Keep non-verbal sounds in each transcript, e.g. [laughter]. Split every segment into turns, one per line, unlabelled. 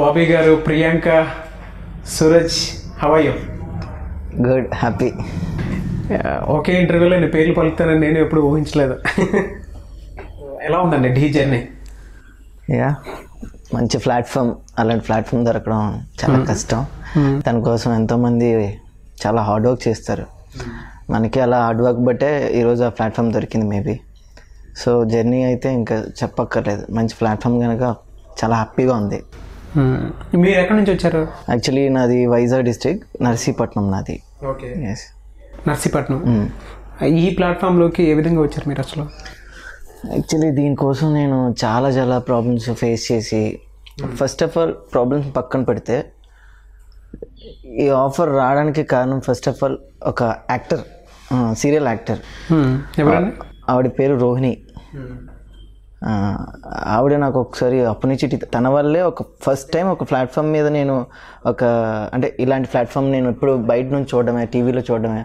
బాబీ గారు ప్రియాంక సూరజ్ హవయ్యం
good happy
ఒకే ఇంటర్వ్యూలో నేను పేర్లు పలుకుతానని నేను ఎప్పుడు ఊహించలేదు. ఎలా ఉందండి ఢీ జర్నీ?
యా మంచి ప్లాట్ఫామ్ అలాంటి ప్లాట్ఫామ్ దొరకడం చాలా కష్టం. దానికోసం ఎంతోమంది చాలా హార్డ్ వర్క్ చేస్తారు. మనకి అలా హార్డ్ వర్క్ బట్టే ఈరోజు ఆ ప్లాట్ఫామ్ దొరికింది మేబీ సో జర్నీ అయితే ఇంకా చెప్పక్కర్లేదు. మంచి ప్లాట్ఫామ్ కనుక చాలా హ్యాపీగా ఉంది.
మీరు ఎక్కడి నుంచి వచ్చారు?
యాక్చువల్లీ నాది వైజాగ్ డిస్ట్రిక్ట్ నర్సీపట్నం నాది.
ఓకే.
ఎస్
నర్సీపట్నం. ఈ ప్లాట్ఫామ్లోకి ఏ విధంగా వచ్చారు మీరు అసలు?
యాక్చువల్లీ దీనికోసం నేను చాలా చాలా ప్రాబ్లమ్స్ ఫేస్ చేసి ఫస్ట్ ఆఫ్ ఆల్ ప్రాబ్లమ్స్ పక్కన పెడితే ఈ ఆఫర్ రావడానికి కారణం ఫస్ట్ ఆఫ్ ఆల్ ఒక యాక్టర్ సీరియల్ యాక్టర్
Hmm.
ఆవిడ పేరు రోహిణి. ఆ, ఆవిడ నాకు ఒకసారి అప్పనిచ్చిటి తన వల్లే ఒక ఫస్ట్ టైం ఒక ప్లాట్ఫామ్ మీద నేను ఒక అంటే ఇలాంటి ప్లాట్ఫామ్ నేను ఎప్పుడు బయట నుంచి చూడడమే టీవీలో చూడడమే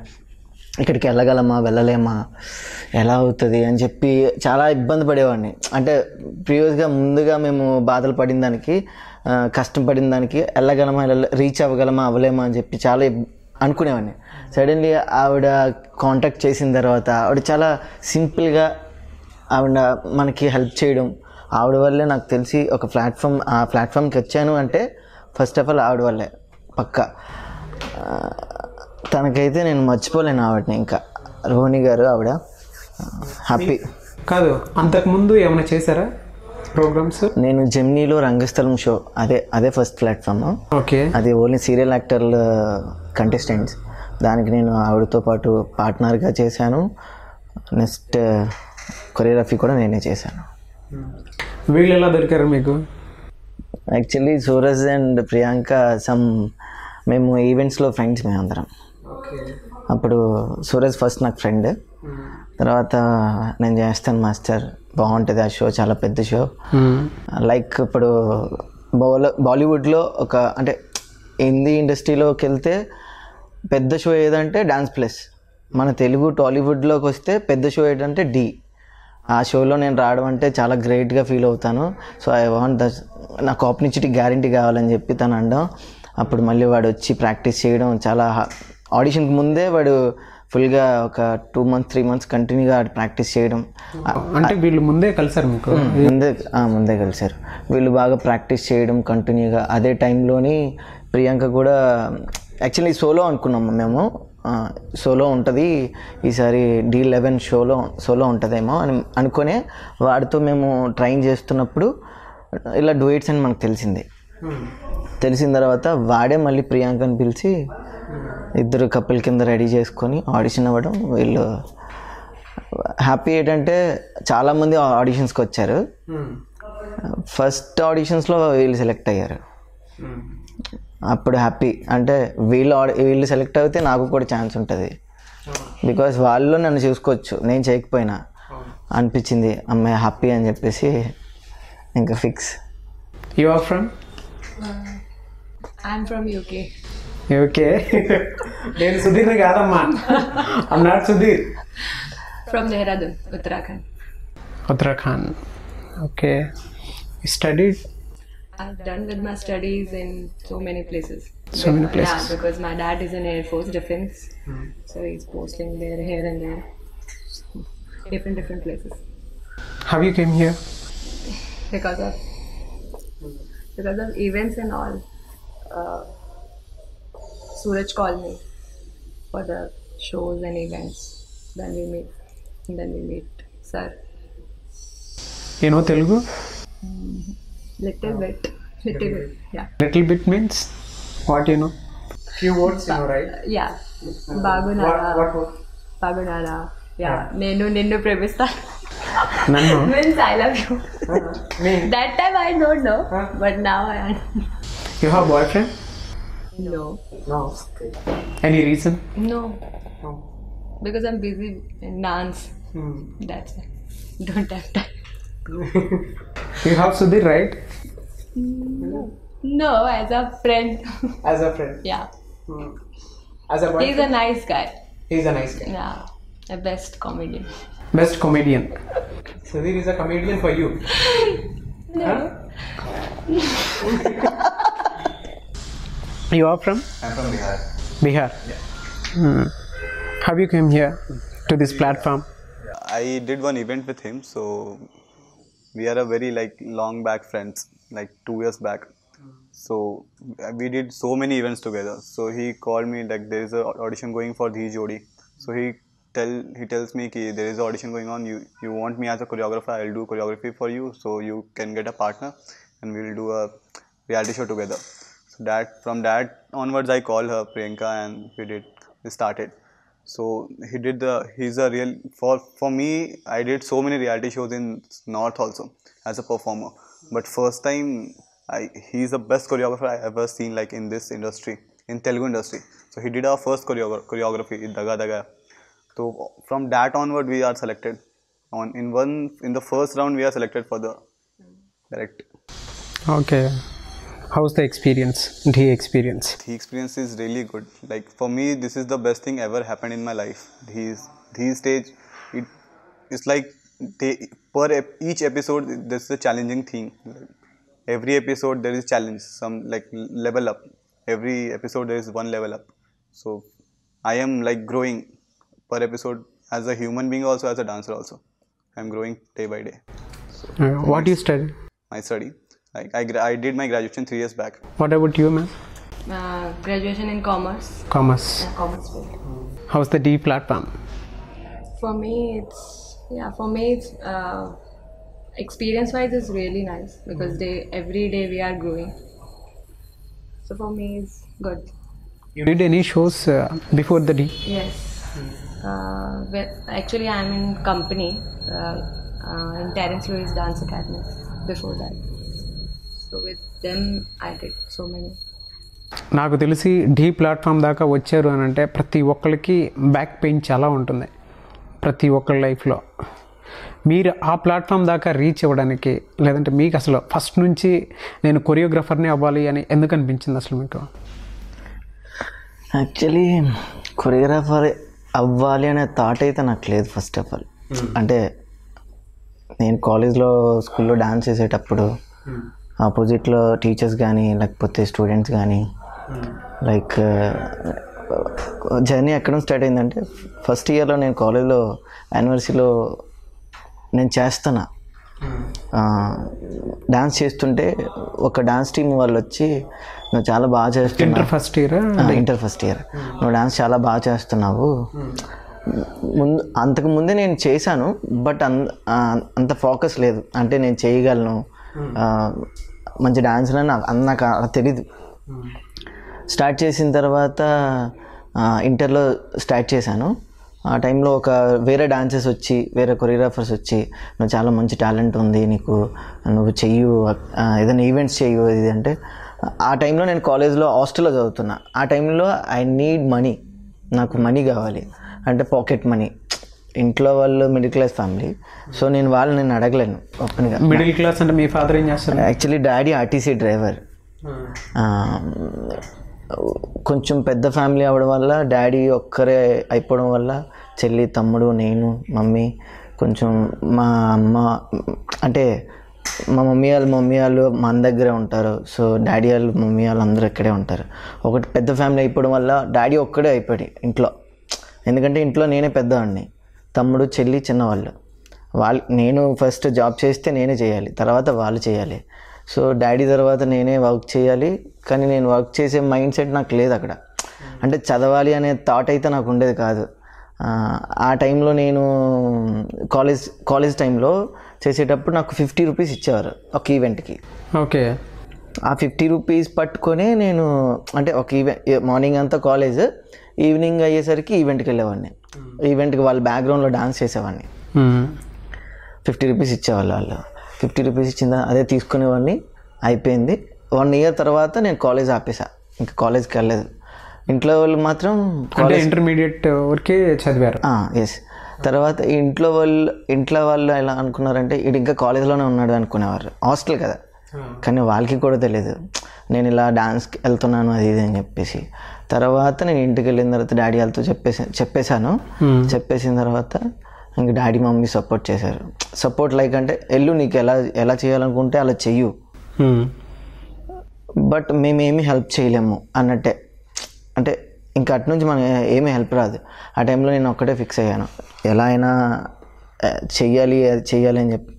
ఇక్కడికి వెళ్ళగలమా వెళ్ళలేమా ఎలా అవుతుంది అని చెప్పి చాలా ఇబ్బంది పడేవాడిని. అంటే ప్రీవియస్గా ముందుగా మేము బాధలు పడిన దానికి కష్టం పడిన దానికి వెళ్ళగలమా వెళ్ళ రీచ్ అవ్వగలమా అవ్వలేమా అని చెప్పి చాలా అనుకునేవాడిని. సడన్లీ ఆవిడ కాంటాక్ట్ చేసిన తర్వాత ఆవిడ చాలా సింపుల్గా ఆవిడ మనకి హెల్ప్ చేయడం. ఆవిడ వల్లే నాకు తెలిసి ఒక ప్లాట్ఫామ్ ఆ ప్లాట్ఫామ్కి వచ్చాను అంటే ఫస్ట్ ఆఫ్ ఆల్ ఆవిడ వల్లే పక్క. తనకైతే నేను మర్చిపోలేను ఆవిడని ఇంకా. రోహిణి గారు ఆవిడ హ్యాపీ
కాదు అంతకుముందు ఏమైనా చేశారా ప్రోగ్రామ్స్?
నేను జెమ్నీలో రంగస్థలం షో అదే అదే ఫస్ట్ ప్లాట్ఫామ్
ఓకే.
అది ఓన్లీ సీరియల్ యాక్టర్ల కంటెస్టెంట్స్ దానికి నేను ఆవిడతో పాటు పార్ట్నర్గా చేశాను. నెక్స్ట్ కొరియోగ్రఫీ కూడా నేనే చేశాను.
వీళ్ళు ఎలా దొరికారు మీకు?
Actually Suraj and Priyanka some మేము ఈవెంట్స్లో ఫ్రెండ్స్ మేమందరం.
ఓకే.
అప్పుడు సూరజ్ ఫస్ట్ నాకు ఫ్రెండ్ తర్వాత నేను చేస్తాను మాస్టర్ బాగుంటుంది ఆ షో చాలా పెద్ద షో లైక్ ఇప్పుడు బాల బాలీవుడ్లో ఒక అంటే హిందీ ఇండస్ట్రీలోకి వెళ్తే పెద్ద షో ఏదంటే డాన్స్ ప్లస్ మన తెలుగు టాలీవుడ్లోకి వస్తే పెద్ద షో ఏంటంటే డి ఆ షోలో నేను రావడం అంటే చాలా గ్రేట్గా ఫీల్ అవుతాను. సో ఐ వాంట్ ద నాకు ఆపర్చునిటీ గ్యారంటీ కావాలని చెప్పి తను అనడం. అప్పుడు మళ్ళీ వాడు వచ్చి ప్రాక్టీస్ చేయడం చాలా ఆడిషన్కి ముందే వాడు ఫుల్గా ఒక టూ మంత్స్ త్రీ మంత్స్ కంటిన్యూగా ప్రాక్టీస్ చేయడం.
అంటే వీళ్ళు ముందే కలిసారు మీకు?
ముందే ముందే కలిసారు. వీళ్ళు బాగా ప్రాక్టీస్ చేయడం కంటిన్యూగా అదే టైంలోని ప్రియాంక కూడా యాక్చువల్లీ సోలో అనుకున్నాము మేము. సోలో ఉంటుంది. ఈసారి డి లెవెన్ షోలో సోలో ఉంటుందేమో అని అనుకునే వాడితో మేము ట్రైన్ చేస్తున్నప్పుడు ఇలా డూయిట్స్ అని మనకు తెలిసింది. తెలిసిన తర్వాత వాడే మళ్ళీ ప్రియాంకని పిలిచి ఇద్దరు కపుల్ కింద రెడీ చేసుకొని ఆడిషన్ అవ్వడం వీళ్ళు హ్యాపీ ఏంటంటే చాలామంది ఆడిషన్స్కి వచ్చారు. ఫస్ట్ ఆడిషన్స్లో వీళ్ళు సెలెక్ట్ అయ్యారు. అప్పుడు హ్యాపీ అంటే వీళ్ళు ఆడి- వీళ్ళు సెలెక్ట్ అయితే నాకు కూడా ఛాన్స్ ఉంటుంది. బికాస్ వాళ్ళు నన్ను చూసుకోవచ్చు. నేను చేయకపోయినా. అనిపించింది. అమ్మాయి హ్యాపీ అని చెప్పేసి ఇంకా fix
you are from
I'm from UK.
Okay [laughs] నేను సుధీర్ కాదమ్మా. I'm not Sudheer.
From Dehradun, Uttarakhand.
Uttarakhand okay studied
I've done with my studies in so many places.
So many places.
Yeah, because my dad is in Air Force Defense, mm. so he's posting there, here and there, different different places.
How you came here?
Because of because of events and all. Uh, Suraj called me for the shows and events. Then we meet. Then we meet, sir.
You know Telugu? Mm -hmm. Oh.
Little bit. Little bit. Yeah.
Little bit means what you know? Few words, you know, right?
Uh, yeah. Uh, Bagunara. What, what, Bagunara.
Yeah.
Nenu Ninu Premista. [laughs] Means I love you. Uh-huh. Me. That time I
don't know, but now
I
know. [laughs] You have
boyfriend? No. No. Any reason? No. No. Because I'm busy
in dance. Hmm. That's
it. Don't have time. [laughs]
you have Sudhir,
right?
No, no as
a friend. as a
friend. Yeah. Hmm. As
a boyfriend. He's a nice guy. He's a nice guy. Yeah, a best comedian.
Best comedian. Sudhir is a comedian for you. [laughs]
no. [laughs]
you are from?
I'm from Bihar.
Bihar. Yeah. Hmm. How you came here to this platform?
I did one event with him, so we are a very like long back friends like two years back. So uh, we did so many events together. So he called me like there is a audition going for the Jodi. So he tell he tells me ki there is a audition going on. You you want me as a choreographer? I'll do choreography for you, so you can get a partner, and we'll do a reality show together. So that from that onwards, I called her Priyanka, and we did we started. So he did the he's a real for for me I did so many reality shows in North also as a performer. But first time I he's the best choreographer I ever seen like in this industry in Telugu industry. So he did our first choreogra- choreography in Daga Daga. So from that onward we are selected. On in one in the first round we are selected for the direct.
Okay. How's the experience? The experience.
The experience is really good. Like for me, this is the best thing ever happened in my life. These these stage, it it's like they, per ep- each episode this is a challenging thing. Every episode there is challenge, some like level up. Every episode there is one level up. So I am like growing per episode as a human being also as a dancer also. I am growing day by day.
Uh, what do you study?
My study, like I gra- I did my graduation three years back.
What about you, ma'am?
Uh, graduation in commerce.
Commerce.
Yeah, commerce field.
How's the D platform?
For me, it's yeah. For me, it's uh, experience-wise, it's really nice because they every day we are growing. So for me, it's good.
You did any shows uh, before the D?
Yes. Uh, well, actually, I'm in company uh, uh, in Terence Lewis Dance Academy before that. So with them, I did so many.
నాకు తెలిసి ఢీ platform దాకా వచ్చారు అని అంటే ప్రతి ఒక్కరికి back pain చాలా ఉంటుంది ప్రతి ఒక్కరి లైఫ్లో. మీరు ఆ ప్లాట్ఫామ్ దాకా రీచ్ అవ్వడానికి లేదంటే మీకు అసలు ఫస్ట్ నుంచి నేను కొరియోగ్రఫర్ని అవ్వాలి అని ఎందుకు అనిపించింది అసలు మీకు?
యాక్చువల్లీ కొరియోగ్రాఫర్ అవ్వాలి అనే థాట్ అయితే నాకు లేదు ఫస్ట్ ఆఫ్ ఆల్. అంటే నేను కాలేజ్లో స్కూల్లో డాన్స్ చేసేటప్పుడు ఆపోజిట్లో టీచర్స్ కానీ లేకపోతే స్టూడెంట్స్ కానీ లైక్ జర్నీ ఎక్కడ స్టార్ట్ అయిందంటే ఫస్ట్ ఇయర్లో నేను కాలేజ్లో యానివర్సరీలో నేను చేస్తున్నా. డాన్స్ చేస్తుంటే ఒక డాన్స్ టీం వాళ్ళు వచ్చి నువ్వు చాలా బాగా చేస్తున్నా
inter first year?
Inter first year. నువ్వు డాన్స్ చాలా బాగా చేస్తున్నావు. ముందు అంతకు ముందే నేను చేశాను బట్ అంత ఫోకస్ లేదు. అంటే నేను చేయగలను. మంచి డాన్స్ అని నాకు నాకు అలా తెలీదు. స్టార్ట్ చేసిన తర్వాత ఇంటర్లో స్టార్ట్ చేశాను. ఆ టైంలో ఒక వేరే డాన్సెస్ వచ్చి వేరే కొరియోగ్రాఫర్స్ వచ్చి నువ్వు చాలా మంచి టాలెంట్ ఉంది నీకు నువ్వు చెయ్యు ఏదైనా ఈవెంట్స్ చెయ్యు ఇది అంటే ఆ టైంలో నేను కాలేజ్లో హాస్టల్లో చదువుతున్నా. ఆ టైంలో ఐ నీడ్ మనీ. నాకు మనీ కావాలి. అంటే పాకెట్ మనీ. ఇంట్లో వాళ్ళు మిడిల్ క్లాస్ ఫ్యామిలీ. సో నేను వాళ్ళు నేను అడగలేను ఓపెన్గా.
మిడిల్ క్లాస్ అంటే మీ ఫాదర్ ఏం చేస్తారు?
Actually daddy RTC driver. కొంచెం పెద్ద ఫ్యామిలీ అవ్వడం వల్ల డాడీ ఒక్కరే అయిపోవడం వల్ల చెల్లి తమ్ముడు నేను మమ్మీ కొంచెం మా అమ్మ అంటే మా మమ్మీ వాళ్ళు మమ్మీ వాళ్ళు మన దగ్గరే ఉంటారు. సో డాడీ వాళ్ళు మమ్మీ వాళ్ళు అందరూ ఇక్కడే ఉంటారు. ఒకటి పెద్ద ఫ్యామిలీ అయిపోవడం వల్ల డాడీ ఒక్కడే అయిపోయాడు ఇంట్లో. ఎందుకంటే ఇంట్లో నేనే పెద్దవాడిని. తమ్ముడు చెల్లి చిన్నవాళ్ళు. వాళ్ళు నేను ఫస్ట్ జాబ్ చేస్తే నేనే చేయాలి. తర్వాత వాళ్ళు చేయాలి. సో డాడీ తర్వాత నేనే వర్క్ చేయాలి. కానీ నేను వర్క్ చేసే మైండ్ సెట్ నాకు లేదు అక్కడ. అంటే చదవాలి అనే థాట్ అయితే నాకు ఉండేది కాదు. ఆ, టైంలో నేను కాలేజ్ కాలేజ్ టైంలో చేసేటప్పుడు నాకు ఫిఫ్టీ రూపీస్ ఇచ్చేవారు ఒక ఈవెంట్కి
ఓకే.
ఆ ఫిఫ్టీ రూపీస్ పట్టుకొని నేను అంటే ఒక ఈవెంట్ మార్నింగ్ అంతా కాలేజ్ ఈవినింగ్ అయ్యేసరికి ఈవెంట్కి వెళ్ళేవాడిని. ఈవెంట్కి వాళ్ళ బ్యాక్గ్రౌండ్లో డాన్స్ చేసేవాడిని. ఫిఫ్టీ రూపీస్ ఇచ్చేవాళ్ళు వాళ్ళు. ఫిఫ్టీ రూపీస్ ఇచ్చిందా అదే తీసుకునేవాడిని. అయిపోయింది. వన్ ఇయర్ తర్వాత నేను కాలేజ్ ఆపేసా. ఇంకా కాలేజ్కి వెళ్ళలేదు. ఇంట్లో వాళ్ళు మాత్రం
అంటే ఇంటర్మీడియట్ వరకే చదివారు.
ఎస్ తర్వాత ఇంట్లో వాళ్ళు ఇంట్లో వాళ్ళు ఎలా అనుకున్నారంటే ఇడు ఇంకా కాలేజ్లోనే ఉన్నాడు అనుకునేవారు. హాస్టల్ కదా. కానీ వాళ్ళకి కూడా తెలియదు నేను ఇలా డాన్స్కి వెళ్తున్నాను అది ఇది అని చెప్పేసి. తర్వాత నేను ఇంటికి వెళ్ళిన తర్వాత డాడీ వాళ్ళతో చెప్పేసి చెప్పేశాను. చెప్పేసిన తర్వాత ఇంక డాడీ మమ్మీ సపోర్ట్ చేశారు. సపోర్ట్ లైక్ అంటే ఎల్లు నీకు ఎలా ఎలా చేయాలనుకుంటే అలా చెయ్యు. బట్ మేమేమి హెల్ప్ చేయలేము అన్నట్టే. అంటే ఇంకా అటు నుంచి మనం ఏమీ హెల్ప్ రాదు. ఆ టైంలో నేను ఒక్కటే ఫిక్స్ అయ్యాను. ఎలా అయినా చెయ్యాలి అది చెయ్యాలి అని చెప్పి.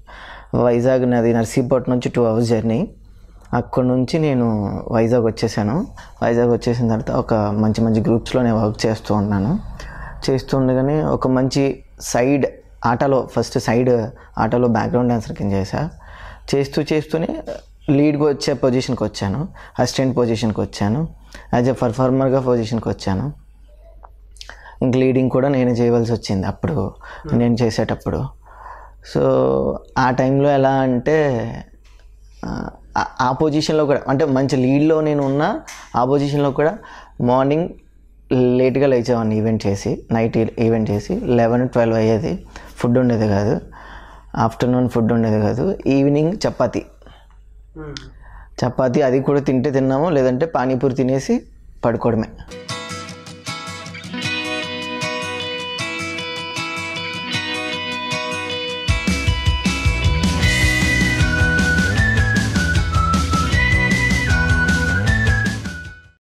వైజాగ్ నాది నర్సీపట్నం నుంచి టూ అవర్స్ జర్నీ. అక్కడ నుంచి నేను వైజాగ్ వచ్చేసాను. వైజాగ్ వచ్చేసిన తర్వాత ఒక మంచి మంచి గ్రూప్స్లో నేను వర్క్ చేస్తూ ఉన్నాను. చేస్తూ ఉండగానే ఒక మంచి సైడ్ ఆటలో ఫస్ట్ సైడ్ ఆటలో బ్యాక్గ్రౌండ్ డాన్సర్ కింద చేశా. చేస్తూ చేస్తూనే లీడ్గా వచ్చే పొజిషన్కి వచ్చాను. అసిస్టెంట్ పొజిషన్కి వచ్చాను. యాజ్ ఎ పర్ఫార్మర్గా పొజిషన్కి వచ్చాను. ఇంక లీడింగ్ కూడా నేను చేయవలసి వచ్చింది అప్పుడు. నేను చేసేటప్పుడు. సో ఆ టైంలో ఎలా అంటే ఆ, పొజిషన్లో కూడా అంటే మంచి లీడ్లో నేను ఉన్నా ఆ పొజిషన్లో కూడా మార్నింగ్ లేట్గా లేచేవాడిని ఈవెంట్ చేసి నైట్ ఈవెంట్ చేసి లెవెన్ ట్వెల్వ్ అయ్యేది. ఫుడ్ ఉండేది కాదు. ఆఫ్టర్నూన్ ఫుడ్ ఉండేది కాదు. ఈవినింగ్ చపాతి. Hmm. చపాతి అది కూడా తింటే తిన్నాము లేదంటే పానీపూరి తినేసి పడుకోవడమే.